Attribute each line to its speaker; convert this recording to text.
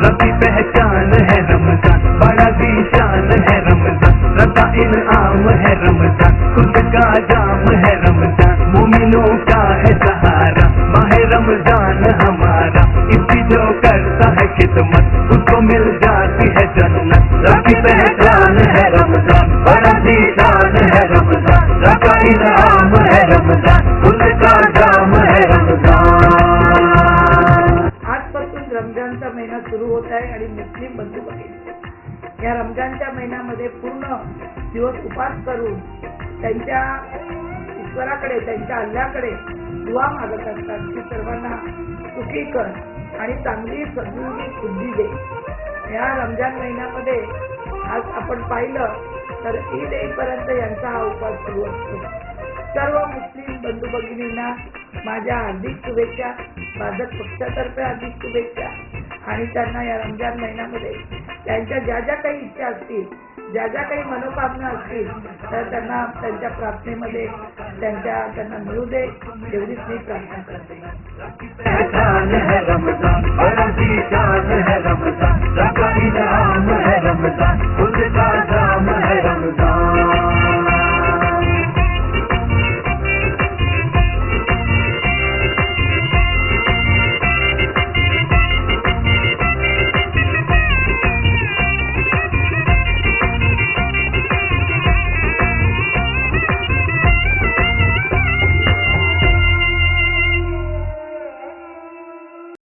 Speaker 1: रबी पहचान है रमजान बड़ा शान है रमजान। रता इनाम है रमजान खुद का जाम है रमजान। मुमिनों का है सहारा माह रमजान हमारा। इसी जो करता है खिदमत उसको मिल जाती है जन्नत। रबी पहचान है
Speaker 2: रमजानचा महिना सुरू होत आहे आणि मुस्लिम बंधू भगिनी या रमजानच्या महिन्यामध्ये पूर्ण दिवस उपास करून त्यांच्या ईश्वराकडे त्यांच्या अल्ल्याकडे दुवा मागत असतात की सर्वांना सुखी कर आणि चांगली सद्बुद्धी बुद्धी दे. या रमजान महिन्यामध्ये आज आपण पाहिलं तर ईद येईपर्यंत यांचा हा उपास सुरू असतो. सर्व मुस्लिम बंधू भगिनींना माझ्या हार्दिक शुभेच्छा भाजप पक्षातर्फे हार्दिक शुभेच्छा. आणि त्यांना या रमजान महिन्यामध्ये त्यांच्या ज्या ज्या काही इच्छा असतील ज्या ज्या काही मनोकामना असतील तर त्यांना त्यांच्या प्रार्थनेमध्ये त्यांच्या त्यांना मिळू दे एवढीच मी प्रार्थना करते